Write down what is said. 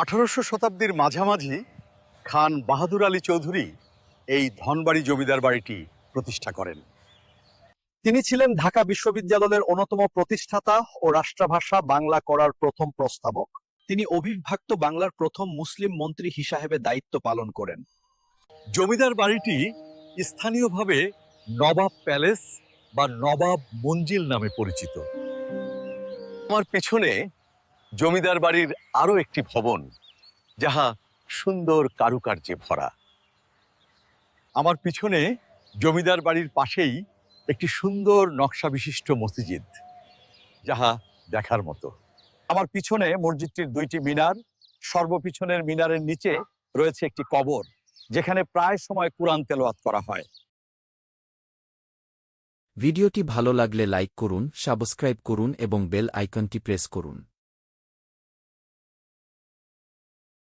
আঠারোশো শতাব্দীর মাঝামাঝি খান বাহাদুর আলী চৌধুরী এই ধনবাড়ি জমিদার বাড়িটি প্রতিষ্ঠা করেন। তিনি ছিলেন ঢাকা বিশ্ববিদ্যালয়ের অন্যতম প্রতিষ্ঠাতা ও রাষ্ট্রভাষা বাংলা করার প্রথম প্রস্তাবক। তিনি অবিভক্ত বাংলার প্রথম মুসলিম মন্ত্রী হিসাবে দায়িত্ব পালন করেন। জমিদার বাড়িটি স্থানীয়ভাবে নবাব প্যালেস বা নবাব মঞ্জিল নামে পরিচিত। আমার পিছনে জমিদার বাড়ির আরও একটি ভবন, যাহা সুন্দর কারুকার্যে ভরা। আমার পিছনে জমিদার বাড়ির পাশেই একটি সুন্দর নকশা বিশিষ্ট মসজিদ, যাহা দেখার মতো। আমার পিছনে মসজিদটির দুইটি মিনার, সর্বপিছনের মিনারের নিচে রয়েছে একটি কবর, যেখানে প্রায় সময় কোরআন তেলোয়াত করা হয়। ভিডিওটি ভালো লাগলে লাইক করুন, সাবস্ক্রাইব করুন এবং বেল আইকনটি প্রেস করুন।